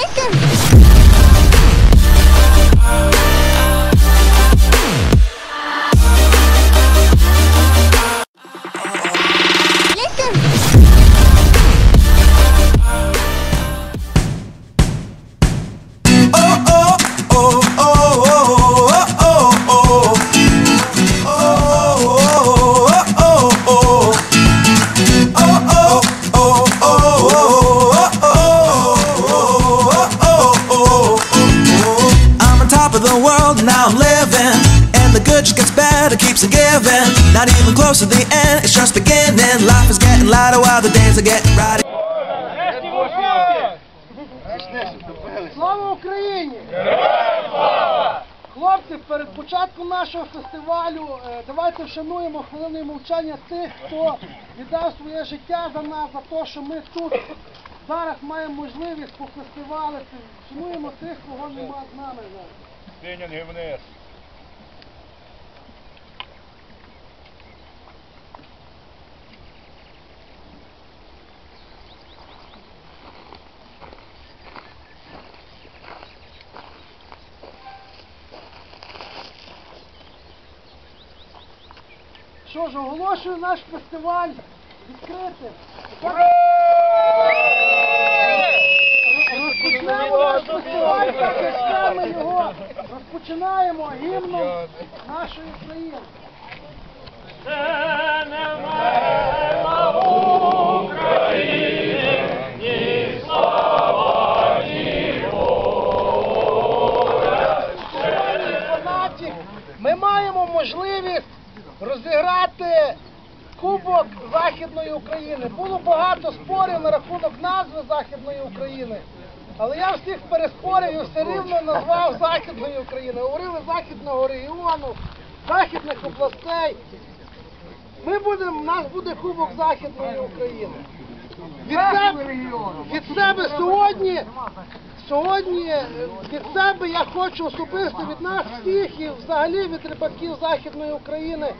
chicken. Close to the end, it's just beginning. Life is getting lighter while the days are getting brighter. Слава Україні! Хлопці, перед початком нашого фестивалю е, давайте вшануємо хвилиною мовчання тих, хто віддав своє життя за нас, за те, що ми тут зараз маємо можливість пофестивалити. Вшануємо тих, кого нема з нами зараз. Що ж, оголошую наш фестиваль відкритим. Розпочнемо наш фестиваль, так його розпочинаємо гімном нашої країни. Західної України. Було багато спорів на рахунок назви Західної України. Але я всіх переспорив і все рівно назвав Західної України. Говорили Західного регіону, Західних областей. Ми будемо, у нас буде Кубок Західної України. Від себе, від себе сьогодні, сьогодні е, від себе я хочу особисто від нас всіх і взагалі від рибаків Західної України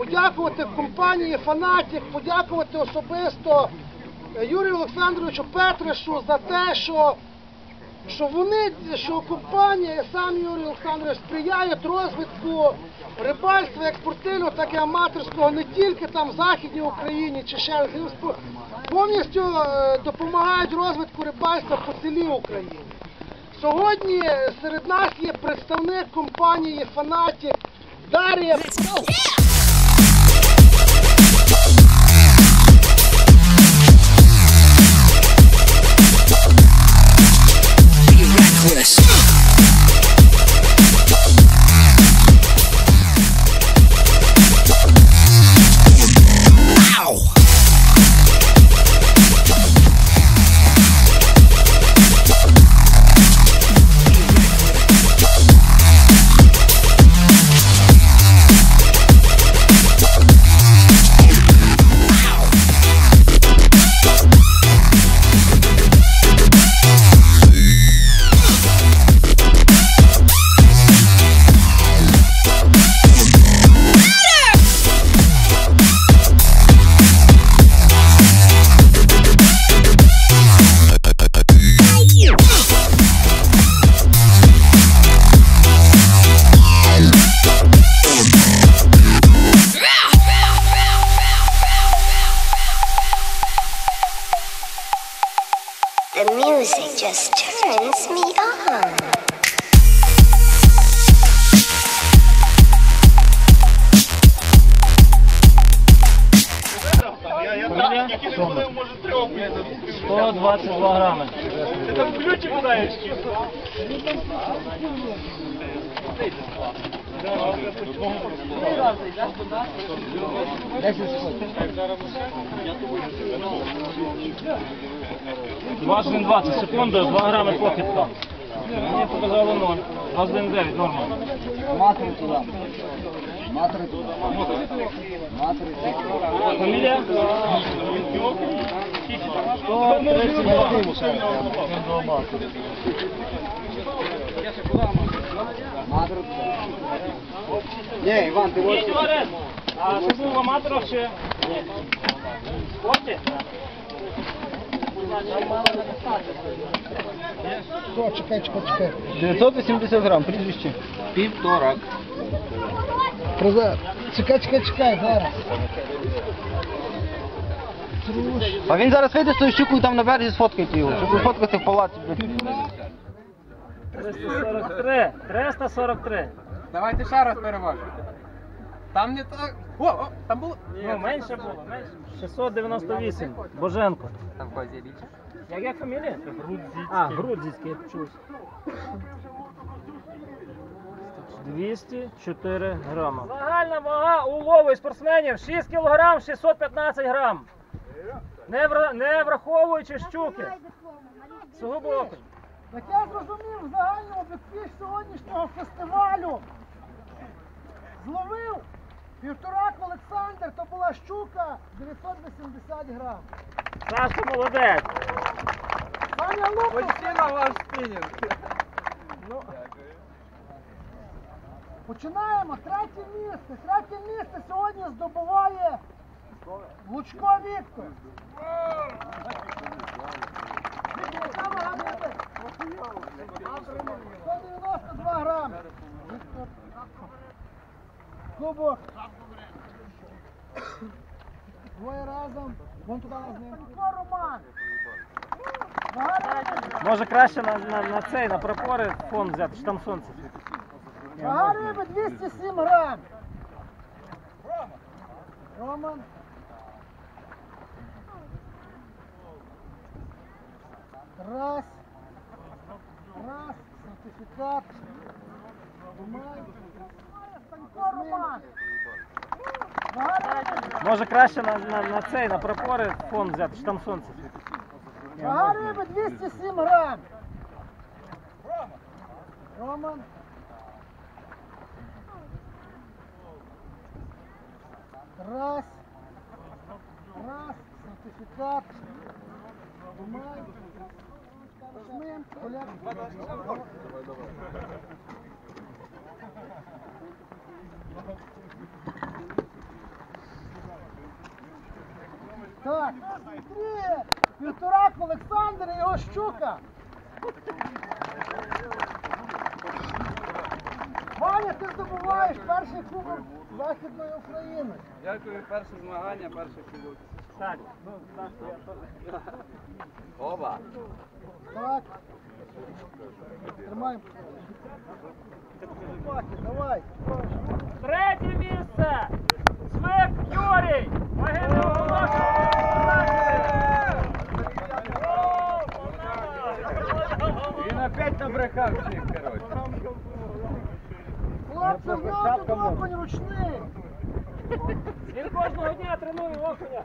подякувати компанії Фанатік, подякувати особисто е, Юрію Олександровичу Петришу за те, що що вони, що компанія сам Юрій Олександрович сприяють розвитку рибальства як спортивного, так і аматорського не тільки там в Західній Україні чи ще повністю е, допомагають розвитку рибальства по цілій Україні. Сьогодні серед нас є представник компанії Фанатік Дар'я. The music just turns me on. Які не були, може, трьох. 122 грами. Ти там ключі кидаєш? Двадцять 20 секунд, 2 грами похідка. Мені показало 0. 29, норма. Матери туди. Матери туди. Матери туди. Фамілія? 132. Ні, Іван, ти можеш... А це був в аматорах? Ні. В? Що, чекай, чекай, чекай. 980 грам, прізвище. Півторак. Прозор. Чекай, чекай, чекай, зараз. А він зараз вийде з тою щукою там на березі сфоткайте його, щоб ви фоткати в палаці. блядь. 343. 343. Давайте ще раз переважуйте. Там не так. О, о, там було. Ну, менше було, менше. 698. Боженко. Там козі річ. Як як фамілія? Грудзицький. А, Грудзицький, я почувся. 204 грама. Загальна вага улову спортсменів 6 кг 615 грам. Не, вра- не враховуючи щуки. Сугубо окунь. Так я зрозумів в загальному підпис сьогоднішнього фестивалю. Зловив півторак Олександр, то була щука 980 грам. Саша молодець. Паня Лука, Почти на ваш спінінг. починаємо. Третє місце. Третє місце сьогодні здобуває Лучко. Віктор, яка вага буде? 192 грами. Кубок. Двоє разом. Вон туди ним. Роман. Може краще на, на, на цей, на прапори фон взяти, що там сонце світить. Вага риби 207 грам. Роман. Раз. Раз. Сертифікат. Може краще на, на, на цей, на прапори фон взяти, що там сонце світить. Вага риби 207 грам. Роман. Раз. Раз. Сертифікат. Ним. Коляк. Так, три, півторак Олександр і його щука. Ваня, ти здобуваєш перший кубок Західної України. Дякую, перше змагання, перший кубок. Так, ну так, я то. Оба. Так. Тримаємо. Давай. Третє місце! Свик Юрій! Ваги не Він опять набрехав всіх, коротше. Хлопці, в нього тут окунь ручний. Він кожного дня тренує окуня.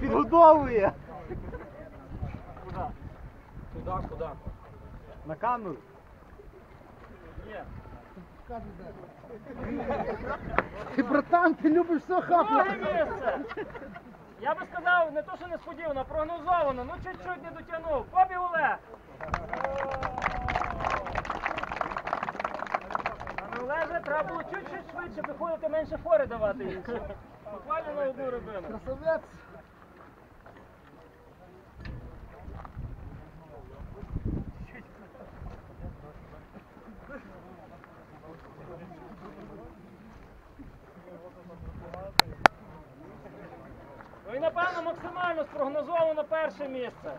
Підгодовує. Куди? Куди, куди? На камеру. Є. Ти, братан, ти любиш все Друге хапати. місце! Я би сказав, не то, що несподівано, прогнозовано, ну чуть-чуть не дотягнув. Побі Олег! Олеже, треба було чуть-чуть швидше виходити, менше фори давати їм. Буквально на одну рибину. Красавець. Ну і напевно максимально спрогнозовано перше місце.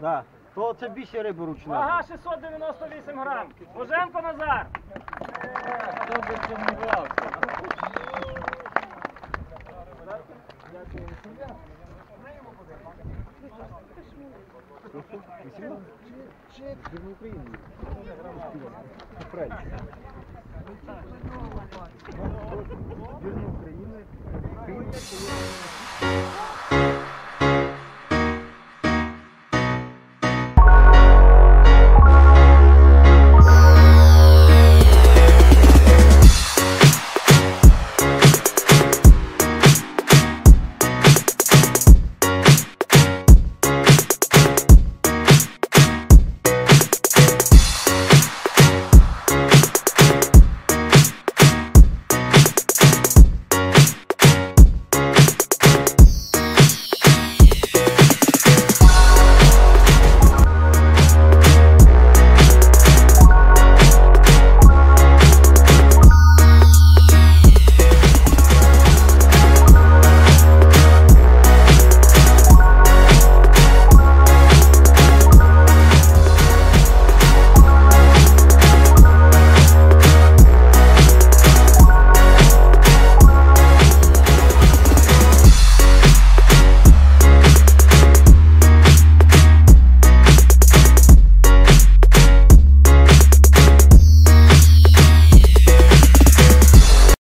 Да. То це більше риби ручна. Вага 698 грам. Боженко Назар. Хто би сумнівався?